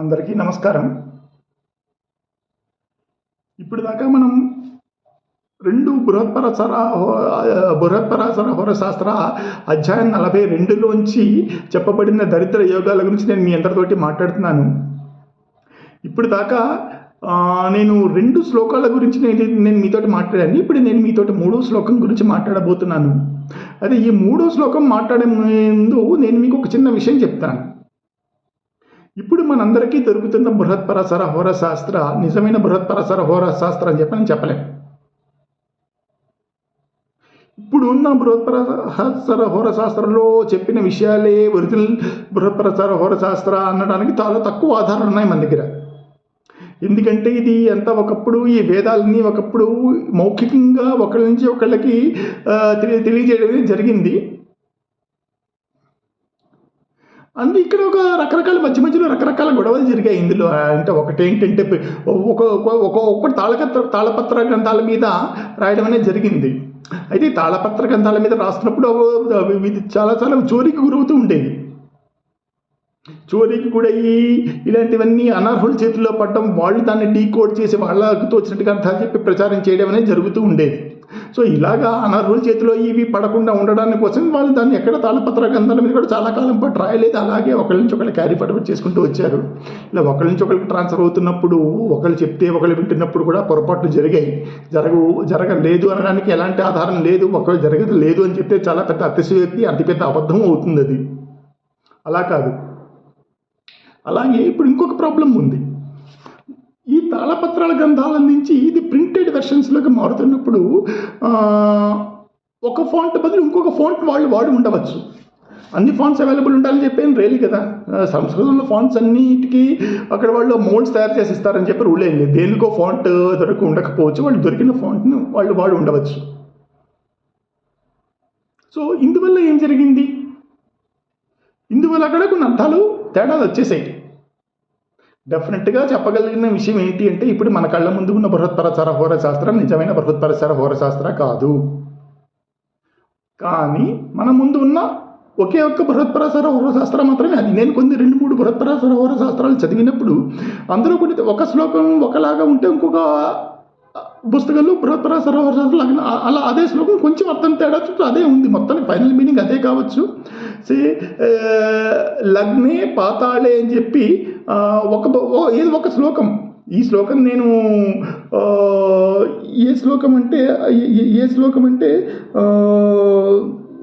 అందరికీ నమస్కారం. ఇప్పుడు దాకా మనం రెండు బృహత్పరసర బృహత్పరసర హోరశాస్త్ర అధ్యాయం నలభై రెండులోంచి చెప్పబడిన దరిద్ర యోగాల గురించి నేను మీ అందరితోటి మాట్లాడుతున్నాను. ఇప్పుడు దాకా నేను రెండు శ్లోకాల గురించి నేను నేను మీతోటి మాట్లాడాను. ఇప్పుడు నేను మీతోటి మూడో శ్లోకం గురించి మాట్లాడబోతున్నాను. అదే ఈ మూడో శ్లోకం మాట్లాడే ముందు నేను మీకు ఒక చిన్న విషయం చెప్తాను. ఇప్పుడు మనందరికీ దొరుకుతున్న బృహత్పరసర హోరశాస్త్ర నిజమైన బృహత్పరసర హోరశాస్త్ర అని చెప్పి నేను చెప్పలేం. ఇప్పుడు ఉన్న బృహత్పరసర హోరశాస్త్రంలో చెప్పిన విషయాలే ఒరిజినల్ బృహత్పరసర హోరశాస్త్ర అనడానికి చాలా తక్కువ ఆధారాలు ఉన్నాయి మన దగ్గర. ఎందుకంటే ఇది ఎంత ఒకప్పుడు ఈ వేదాలని ఒకప్పుడు మౌఖికంగా ఒకళ్ళ నుంచి ఒకళ్ళకి తెలియజేయడం అనేది జరిగింది. అందు ఇక్కడ ఒక రకరకాల మధ్య మధ్యలో రకరకాల గొడవలు జరిగాయి ఇందులో. అంటే ఒకటేంటంటే ఒక ఒక- ఒక తాళపత్ర తాళపత్ర గ్రంథాల మీద రాయడం అనేది జరిగింది. అయితే తాళపత్ర గ్రంథాల మీద రాస్తున్నప్పుడు అవి- ఇది చాలా చాలా చోరీకి గురవుతూ ఉండేది చోరీకి కూడా ఈ ఇలాంటివన్నీ అనర్హుల చేతుల్లో పడడం వాళ్ళు దాన్ని డీకోడ్ చేసి వాళ్ళకు తోచినట్టుగా అర్థాలు చెప్పి ప్రచారం చేయడం అనేది జరుగుతూ ఉండేది. సో ఇలాగా అనర్హుల చేతిలో ఇవి పడకుండా ఉండడానికి కోసం వాళ్ళు దాన్ని ఎక్కడ తాళపత్ర గ్రంథాల మీద కూడా చాలా కాలం పాటు రాయలేదు. అలాగే ఒకళ్ళ నుంచి ఒకళ్ళు క్యారీ ఫార్వర్డ్ చేసుకుంటూ వచ్చారు. ఇలా ఒకళ్ళ నుంచి ఒకరికి ట్రాన్స్ఫర్ అవుతున్నప్పుడు ఒకళ్ళు చెప్తే ఒకళ్ళు వింటున్నప్పుడు కూడా పొరపాట్లు జరిగాయి. జరగవు జరగలేదు అనడానికి ఎలాంటి ఆధారం లేదు ఒకళ్ళు జరగదు లేదు అని చెప్తే చాలా పెద్ద అతిశయోక్తి అతిపెద్ద అబద్ధం అవుతుంది అది. అలా కాదు. అలాగే ఇప్పుడు ఇంకొక ప్రాబ్లం ఉంది. ఈ తాళపత్రాల గ్రంథాల నుంచి ఇది ప్రింటెడ్ వెర్షన్స్లోకి మారుతున్నప్పుడు ఒక ఫాంట్ బదులు ఇంకొక ఫాంట్ వాళ్ళు వాడి ఉండవచ్చు. అన్ని ఫాంట్స్ అవైలబుల్ ఉండాలని చెప్పేం రేలి కదా. సంస్కృతంలో ఫాంట్స్ అన్నిటికీ అక్కడ వాళ్ళు మోల్డ్స్ తయారు చేసి ఇస్తారని చెప్పి రూల్ ఏం లేదు. దేనికో ఫాంట్ దొరక ఉండకపోవచ్చు. వాళ్ళు దొరికిన ఫాంట్ను వాళ్ళు వాడు ఉండవచ్చు. సో ఇందువల్ల ఏం జరిగింది? ఇందువల్ల అక్కడ కొన్ని అర్థాలు తేడాలు వచ్చేసాయి. డెఫినెట్గా చెప్పగలిగిన విషయం ఏంటి అంటే ఇప్పుడు మన కళ్ళ ముందు ఉన్న బృహత్పరచర హోర శాస్త్రం నిజమైన బృహత్పరచర హోరశాస్త్ర కాదు. కానీ మన ముందు ఉన్న ఒకే ఒక్క బృహత్పరసర హోరశాస్త్రం మాత్రమే అది. నేను కొన్ని రెండు మూడు బృహత్పరసర హోరశాస్త్రాలు చదివినప్పుడు అందులో కొన్ని ఒక శ్లోకం ఒకలాగా ఉంటే ఇంకొక పుస్తకంలో బృహత్తర సరోవర శాస్త్రం అలా అదే శ్లోకం కొంచెం అర్థం తేడా చుట్టూ అదే ఉంది. మొత్తానికి ఫైనల్ మీనింగ్ అదే కావచ్చు. సే లగ్నే పాతాళే అని చెప్పి ఒక ఏది ఒక శ్లోకం. ఈ శ్లోకం నేను ఏ శ్లోకం అంటే ఏ- శ్లోకం అంటే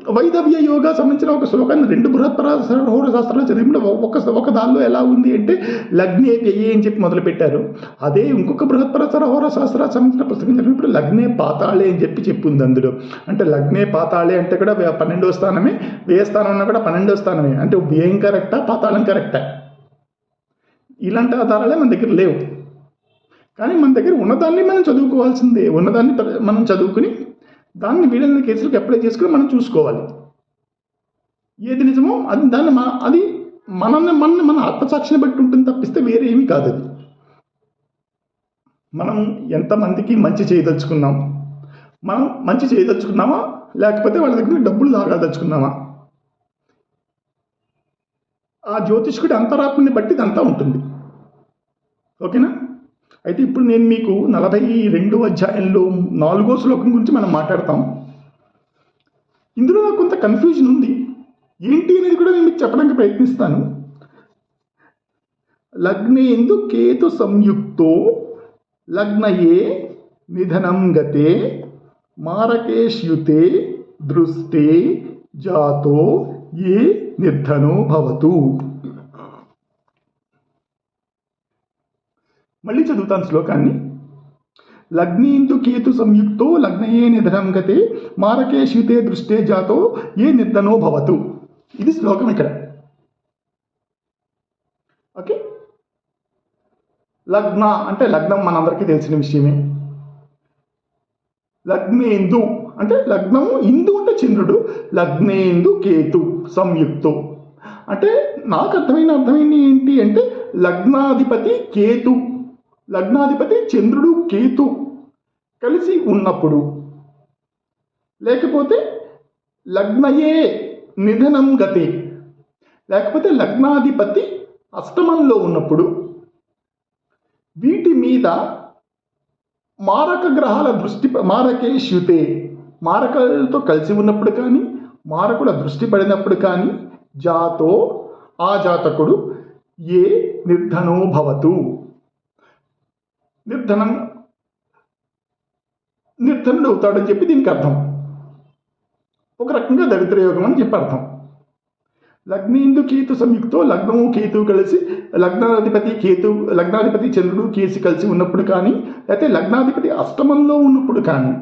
వైదవ్య యోగా సంబంధించిన ఒక శ్లోకాన్ని రెండు బృహత్పర హోర శాస్త్రాలు చదివిన ఒక ఒక దానిలో ఎలా ఉంది అంటే లగ్నే వ్యయే అని చెప్పి మొదలుపెట్టారు. అదే ఇంకొక బృహత్పరసర హోర శాస్త్రాలకు సంబంధించిన పుస్తకం చదివినప్పుడు లగ్నే పాతాళే అని చెప్పి చెప్పింది అందులో. అంటే లగ్నే పాతాళే అంటే కూడా పన్నెండో స్థానమే వ్యయ స్థానం కూడా పన్నెండో స్థానమే. అంటే వ్యయం కరెక్టా పాతాళం కరెక్టా? ఇలాంటి ఆధారాలే మన దగ్గర లేవు. కానీ మన దగ్గర ఉన్నదాన్ని మనం చదువుకోవాల్సిందే. ఉన్నదాన్ని మనం చదువుకుని దాన్ని వీలైన కేసులకు అప్లై చేసుకుని మనం చూసుకోవాలి. ఏది నిజమో అది దాన్ని మన అది మనల్ని మన మన ఆత్మసాక్షిని బట్టి ఉంటుంది తప్పిస్తే వేరే ఏమీ కాదు అది. మనం ఎంతమందికి మంచి చేయదలుచుకున్నాం? మనం మంచి చేయదలుచుకున్నామా? లేకపోతే వాళ్ళ దగ్గర డబ్బులు దాగదలుచుకున్నామా ఆ జ్యోతిష్కుడి అంతరాత్మని బట్టి ఇదంతా ఉంటుంది. ఓకేనా? అయితే ఇప్పుడు నేను మీకు నలభై రెండు అధ్యాయంలో నాలుగో శ్లోకం గురించి మనం మాట్లాడతాం. ఇందులో నాకు కొంత కన్ఫ్యూజన్ ఉంది. ఏంటి అనేది కూడా నేను మీకు చెప్పడానికి ప్రయత్నిస్తాను. లగ్నేందు కేతు సంయుక్తో లగ్నయే నిధనం గతే మారకేష్యుతే దృష్టే జాతో ఏ నిర్ధనో భవతు. మళ్ళీ చదువుతాను శ్లోకాన్ని. లగ్నేందు కేతు సంయుక్తో లగ్నయే నిధనం గతే మారకేష్యుతే దృష్టే జాతో ఏ నిర్ధనో భవతు. ఇది శ్లోకం ఇక్కడ. ఓకే? లగ్న అంటే లగ్నం మనందరికీ తెలిసిన విషయమే. లగ్నేందు అంటే లగ్నము ఇందు అంటే చంద్రుడు లగ్నేందు కేతు సంయుక్తో. అంటే నాకు అర్థమైన అర్థమైంది ఏంటి అంటే లగ్నాధిపతి కేతు. లగ్నాధిపతి చంద్రుడు కేతు కలిసి ఉన్నప్పుడు. లేకపోతే లగ్నయే నిధనం గతి. లేకపోతే లగ్నాధిపతి అష్టమంలో ఉన్నప్పుడు. వీటి మీద మారక గ్రహాల దృష్టి మారకే శ్యుతే మారకలతో కలిసి ఉన్నప్పుడు కానీ మారకుల దృష్టి పడినప్పుడు కానీ జాతో ఆ జాతకుడు ఏ నిర్ధనో భవతు. నిర్ధనం నిర్ధనుడు అవుతాడని చెప్పి దీనికి అర్థం. ఒక రకంగా దరిద్ర యోగం అని చెప్పి అర్థం. లగ్నేందు కేతు సంయుక్తో లగ్నము కేతు కలిసి లగ్నాధిపతి కేతు లగ్నాధిపతి చంద్రుడు కేసి కలిసి ఉన్నప్పుడు కానీ లేకపోతే లగ్నాధిపతి అష్టమంలో ఉన్నప్పుడు కానీ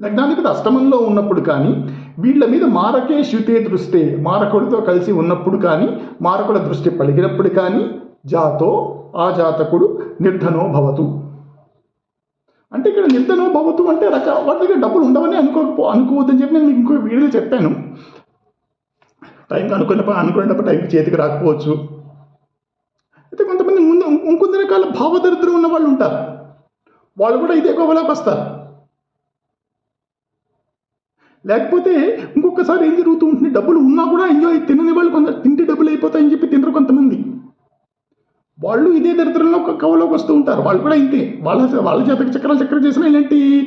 లగ్నాధిపతి అష్టమంలో ఉన్నప్పుడు కానీ వీళ్ళ మీద మారకే శ్యుతే దృష్టి మారకుడితో కలిసి ఉన్నప్పుడు కానీ మారకుల దృష్టి పలిగినప్పుడు కానీ జాతో ఆ జాతకుడు నిర్ధనో భవతు. అంటే ఇక్కడ నిర్ధనో భవతు అంటే రక వాటి దగ్గర డబ్బులు ఉండవని అనుకో అనుకోవద్దని చెప్పి నేను మీకు ఇంకో వీడియోలో చెప్పాను. టైంకి అనుకున్నప్పుడు అనుకునేటప్పుడు టైంకి చేతికి రాకపోవచ్చు. అయితే కొంతమంది ముందు ఇంకొంత రకాల భావదరిద్రం ఉన్న వాళ్ళు ఉంటారు. వాళ్ళు కూడా ఇదే గొప్పలోకి వస్తారు. లేకపోతే ఇంకొకసారి ఏం జరుగుతూ ఉంటుంది డబ్బులు ఉన్నా కూడా ఎంజాయ్ తినని వాళ్ళు కొంత తింటే డబ్బులు అయిపోతాయని చెప్పి తినరు కొంతమంది. వాళ్ళు ఇదే దరిద్రంలో కవులోకి కవలోకి వస్తూ ఉంటారు. వాళ్ళు కూడా ఇంతే. వాళ్ళ వాళ్ళ చేతకు చక్రాలు చక్రం చేసిన ఇలాంటి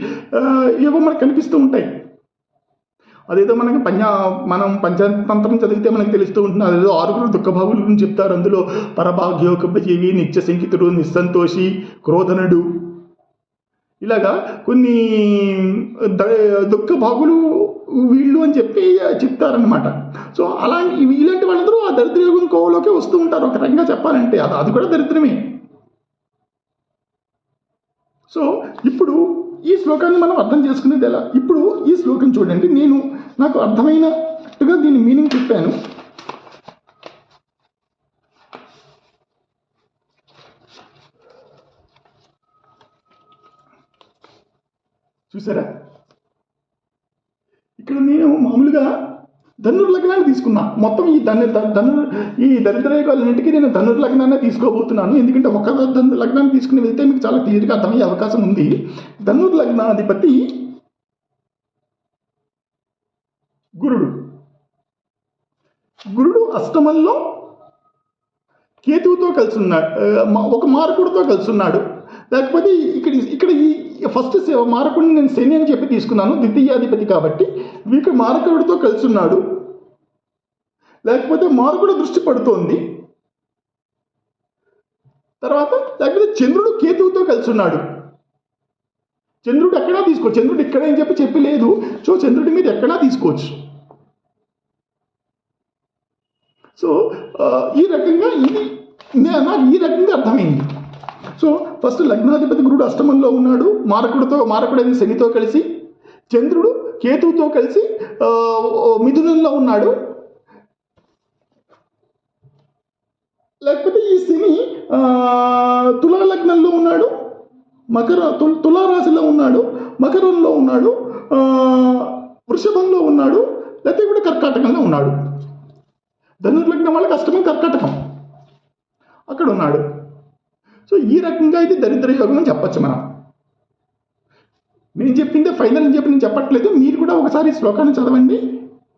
ఏవో మనకు కనిపిస్తూ ఉంటాయి. అదేదో మనకి పంచ మనం పంచతంత్రం చదివితే మనకి తెలుస్తూ ఉంటుంది. అదేదో ఆరుగురు దుఃఖభావుల గురించి చెప్తారు. అందులో పరభాగ్యోకపజీవి నిత్య సంకితుడు నిస్సంతోషి క్రోధనుడు. ఇలాగా కొన్ని ద- దుఃఖ భాగులు వీళ్ళు అని చెప్పి చెప్తారనమాట సో అలాంటి ఇలాంటి వాళ్ళందరూ ఆ దరిద్ర యోగం కోవలోకి వస్తూ ఉంటారు. ఒక రకంగా చెప్పాలంటే అది అది కూడా దరిద్రమే. సో ఇప్పుడు ఈ శ్లోకాన్ని మనం అర్థం చేసుకునేది ఎలా? ఇప్పుడు ఈ శ్లోకం చూడండి. నేను నాకు అర్థమైనట్టుగా దీని మీనింగ్ చెప్పాను. చూసారా? ఇక్కడ నేను మామూలుగా ధనుర్ లగ్నాన్ని తీసుకున్నా. మొత్తం ఈ ధను ధను ఈ దరిద్ర నేను ధనుర్ లగ్నాన్ని తీసుకోబోతున్నాను. ఎందుకంటే ఒక ధను లగ్నాన్ని తీసుకుని వెళ్తే మీకు చాలా క్లియర్గా అర్థమయ్యే అవకాశం ఉంది. ధనుర్ లగ్నాధిపతి గురుడు. గురుడు అష్టమంలో కేతువుతో కలిసి ఉన్నాడు. ఒక మార్కుడితో కలిసి ఉన్నాడు. లేకపోతే ఇక్కడ ఫస్ట్ మారకుడిని నేను శని అని చెప్పి తీసుకున్నాను ద్వితీయాధిపతి కాబట్టి వీకు మారకుడితో కలిసి ఉన్నాడు లేకపోతే మారకుడు దృష్టి పడుతోంది. తర్వాత లేకపోతే చంద్రుడు కేతువుతో కలిసి ఉన్నాడు చంద్రుడు ఎక్కడా తీసుకో చంద్రుడు ఇక్కడ అని చెప్పి చెప్పి లేదు. సో చంద్రుడి మీద ఎక్కడా తీసుకోవచ్చు. సో ఈ రకంగా ఇది నాకు ఈ రకంగా అర్థమైంది. సో ఫస్ట్ లగ్నాధిపతి గురుడు అష్టమంలో ఉన్నాడు. మారకుడితో మారకుడైన శనితో కలిసి చంద్రుడు కేతువుతో కలిసి మిథునంలో ఉన్నాడు. లేకపోతే ఈ శని తులా లగ్నంలో ఉన్నాడు. మకర తు- తులారాశిలో ఉన్నాడు. మకరంలో ఉన్నాడు. వృషభంలో ఉన్నాడు. లేకపోతే కూడా కర్కాటకంలో ఉన్నాడు. ధనుర్లగ్నం వాళ్ళకి అష్టమం కర్కాటకం. అక్కడ ఉన్నాడు. సో ఈ రకంగా ఇది దరిద్ర యోగం అని చెప్పచ్చు మనం. నేను చెప్పిందే ఫైనల్ అని చెప్పి నేను చెప్పట్లేదు. మీరు కూడా ఒకసారి శ్లోకాన్ని చదవండి.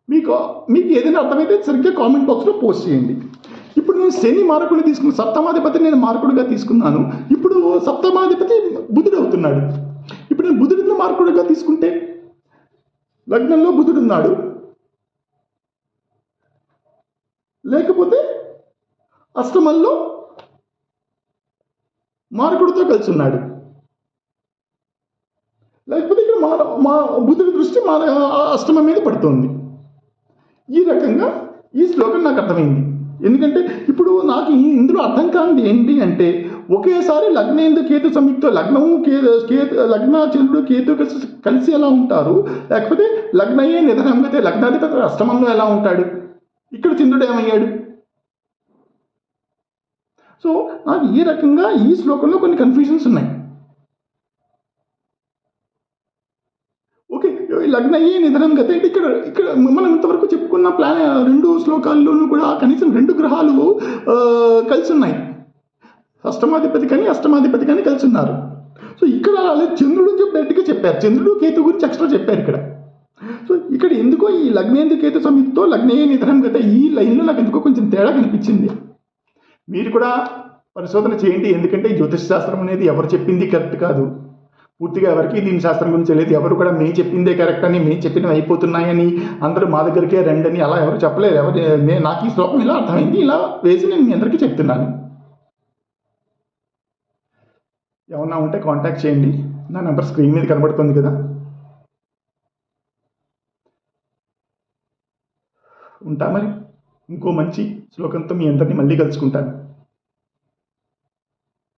మీకు మీకు ఏదైనా అర్థమైతే సరిగ్గా కామెంట్ బాక్స్లో పోస్ట్ చేయండి. ఇప్పుడు నేను శని మారకుడిని తీసుకున్నాను సప్తమాధిపతి నేను మారకుడిగా తీసుకున్నాను. ఇప్పుడు సప్తమాధిపతి బుధుడు అవుతున్నాడు. ఇప్పుడు నేను బుధుడిని మార్కుడిగా తీసుకుంటే లగ్నంలో బుధుడు ఉన్నాడు. లేకపోతే అష్టమంలో మారకుడితో కలిసి ఉన్నాడు లేకపోతే ఇక్కడ మా మా బుద్ధుడి దృష్టి మా అష్టమం మీద పడుతుంది. ఈ రకంగా ఈ శ్లోకం నాకు అర్థమైంది. ఎందుకంటే ఇప్పుడు నాకు ఇందులో అర్థం కానిది ఏంటి అంటే ఒకేసారి లగ్నేందు కేతు సంయుక్త లగ్నము కే కేతు లగ్న చంద్రుడు కేతు కలిసి కలిసి ఎలా ఉంటారు? లేకపోతే లగ్నయే నిధనం అయితే లగ్నాధిపతి అష్టమంలో ఎలా ఉంటాడు? ఇక్కడ చంద్రుడు ఏమయ్యాడు? సో నాకు ఈ రకంగా ఈ శ్లోకంలో కొన్ని కన్ఫ్యూజన్స్ ఉన్నాయి. ఓకే లగ్నయ్యే నిధనం గత అంటే ఇక్కడ ఇక్కడ మనం ఇంతవరకు చెప్పుకున్న ప్లాన్ రెండు శ్లోకాల్లోనూ కూడా కనీసం రెండు గ్రహాలు కలిసి ఉన్నాయి అష్టమాధిపతి కానీ అష్టమాధిపతి కానీ కలిసి ఉన్నారు సో ఇక్కడ అలా చంద్రుడు అని చెప్పారు. చంద్రుడు కేతు గురించి ఎక్స్ట్రా చెప్పారు ఇక్కడ. సో ఇక్కడ ఎందుకో ఈ లగ్నేందు కేతు సంయుక్తో లగ్నేయ నిధనం గత ఈ లైన్లో నాకు ఎందుకో కొంచెం తేడా కనిపించింది. మీరు కూడా పరిశోధన చేయండి. ఎందుకంటే జ్యోతిష జ్యోతిష్ శాస్త్రం అనేది ఎవరు చెప్పింది కరెక్ట్ కాదు. పూర్తిగా ఎవరికి దీని శాస్త్రం గురించి లేదు ఎవరు కూడా మేము చెప్పిందే కరెక్ట్ అని మేము చెప్పినవి అయిపోతున్నాయని అందరూ మా దగ్గరికే రండి అని అలా ఎవరు చెప్పలేరు. ఎవరు నేను నాకు ఈ శ్లోకం ఇలా అర్థమైంది. ఇలా వేసి నేను మీ అందరికీ చెప్తున్నాను. ఏమన్నా ఉంటే కాంటాక్ట్ చేయండి. నా నెంబర్ స్క్రీన్ మీద కనబడుతుంది కదా. ఉంటా మరి. ఇంకో మంచి శ్లోకంతో మీ అందరినీ మళ్ళీ కలుసుకుంటాను.